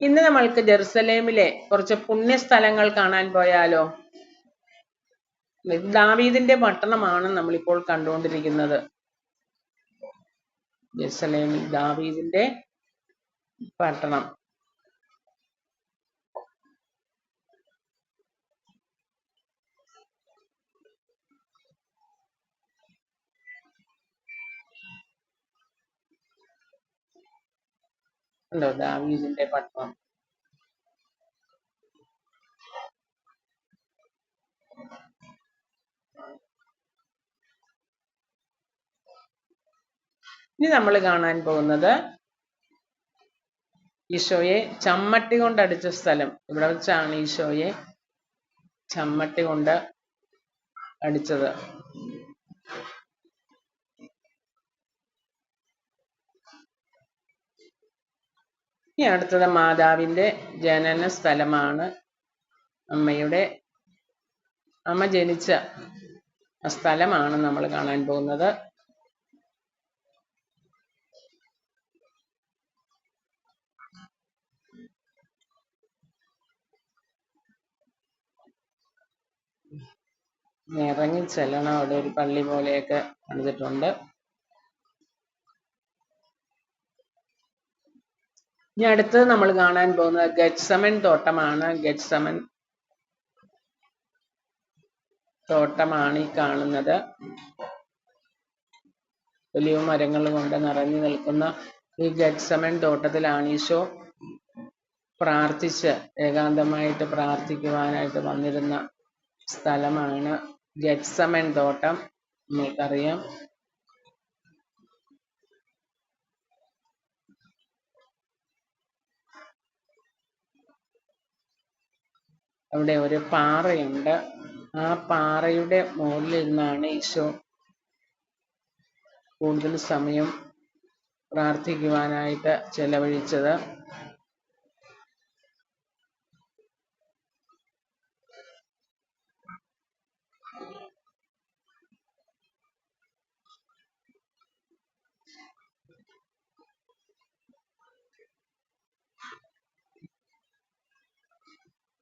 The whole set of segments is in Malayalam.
ഇന്ന് നമ്മൾക്ക് ജെറുസലേമിലെ കുറച്ച് പുണ്യസ്ഥലങ്ങൾ കാണാൻ പോയാലോ? ദാവീദിന്റെ പട്ടണമാണ് നമ്മളിപ്പോൾ കണ്ടുകൊണ്ടിരിക്കുന്നത്. ജെറുസലേമിൽ ദാവീദിന്റെ പട്ടണം. ഉണ്ടോ ദാവീദിന്റെ പട്ടണം ഇനി നമ്മൾ കാണാൻ പോകുന്നത് ഈശോയെ ചമ്മട്ടി കൊണ്ട് അടിച്ച സ്ഥലം. ഇവിടെ വെച്ചാണ് ഈശോയെ ചമ്മട്ടി കൊണ്ട് അടിച്ചത്. ഇനി അടുത്തത് മാതാവിന്റെ ജനന സ്ഥലമാണ് അമ്മയുടെ അമ്മ ജനിച്ച സ്ഥലമാണ് നമ്മൾ കാണാൻ പോകുന്നത്. ഇറങ്ങി ചെല്ലണം. അവിടെ ഒരു പള്ളി പോലെയൊക്കെ പണിതിട്ടുണ്ട് ഇനി അടുത്തത് നമ്മൾ കാണാൻ പോകുന്നത് ഗറ്റ്സമൻ തോട്ടമാണ്. ഗറ്റ്സമൻ തോട്ടമാണ് ഈ കാണുന്നത്. വലിയ മരങ്ങൾ കൊണ്ട് നിറഞ്ഞു നിൽക്കുന്ന ഈ ഗറ്റ്സമൻ തോട്ടത്തിലാണ് ഈശോ പ്രാർത്ഥിച്ച് ഏകാന്തമായിട്ട് പ്രാർത്ഥിക്കുവാനായിട്ട് വന്നിരുന്ന സ്ഥലമാണ് ഗെറ്റ്സമൻ തോട്ടം. നിങ്ങൾക്കറിയാം. അവിടെ ഒരു പാറയുണ്ട്. ആ പാറയുടെ മുകളിൽ നിന്നാണ് ഈശോ കൂടുതൽ സമയം പ്രാർത്ഥിക്കുവാനായിട്ട് ചെലവഴിച്ചത്.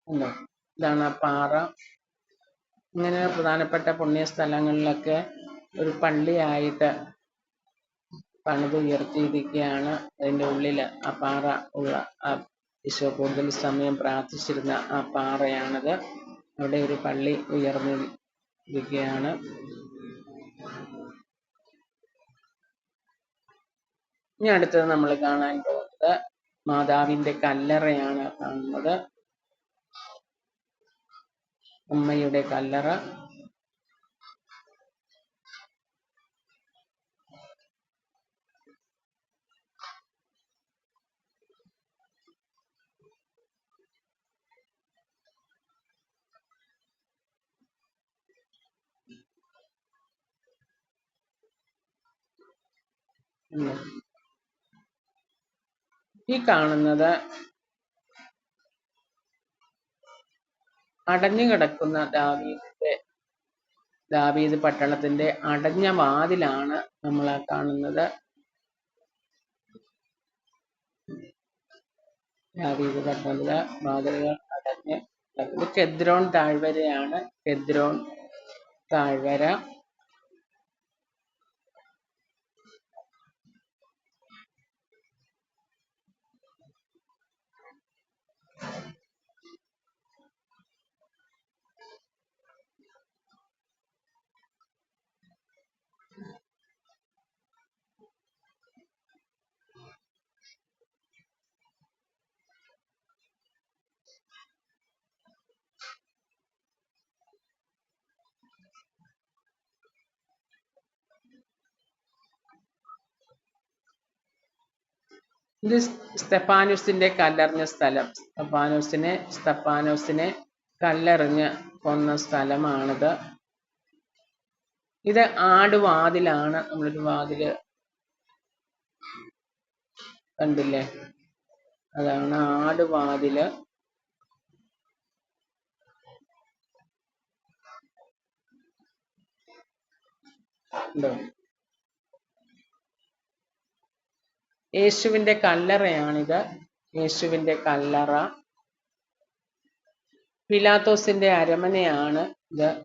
ഉണ്ടോ? ഇതാണ് പാറ ഇങ്ങനെ പ്രധാനപ്പെട്ട പുണ്യസ്ഥലങ്ങളിലൊക്കെ ഒരു പള്ളിയായിട്ട് പണിത് ഉയർത്തിയിരിക്കുകയാണ്. അതിന്റെ ഉള്ളിൽ ആ പാറ ഉള്ള ആ ഈശോ കൂടുതൽ സമയം പ്രാർത്ഥിച്ചിരുന്ന ആ പാറയാണത്. അവിടെ ഒരു പള്ളി ഉയർന്നിരിക്കുകയാണ്. ഇനി അടുത്തത് നമ്മൾ കാണാൻ പോകുന്നത് മാതാവിന്റെ കല്ലറയാണ് കാണുന്നത്. അമ്മയുടെ കല്ലറ. ഈ കാണുന്നത് അടഞ്ഞു കിടക്കുന്ന ദാവീദിന്റെ ദാവീദ് പട്ടണത്തിന്റെ അടഞ്ഞ വാതിലാണ് നമ്മൾ കാണുന്നത്. ദാവീദ് പട്ടണത്തിലെ വാതിലുകൾ അടഞ്ഞ് കിടക്കുന്നത് കെദ്രോൺ താഴ്വരയാണ് കെദ്രോൺ താഴ്വര. ഇത് സ്റ്റെപ്പാനോസിന്റെ കല്ലെറിഞ്ഞ സ്ഥലം. സ്റ്റെപ്പാനോസിനെ സ്റ്റെപ്പാനോസിനെ കല്ലെറിഞ്ഞ് കൊന്ന സ്ഥലമാണിത്. ഇത് ആടുവാതിലാണ് നമ്മളൊരു വാതിൽ കണ്ടില്ലേ? അതാണ് ആടുവാതിൽ ഉണ്ടോ? യേശുവിന്റെ കല്ലറയാണിത്. യേശുവിന്റെ കല്ലറ. പിലാത്തോസിന്റെ അരമനയാണ് ഇത്.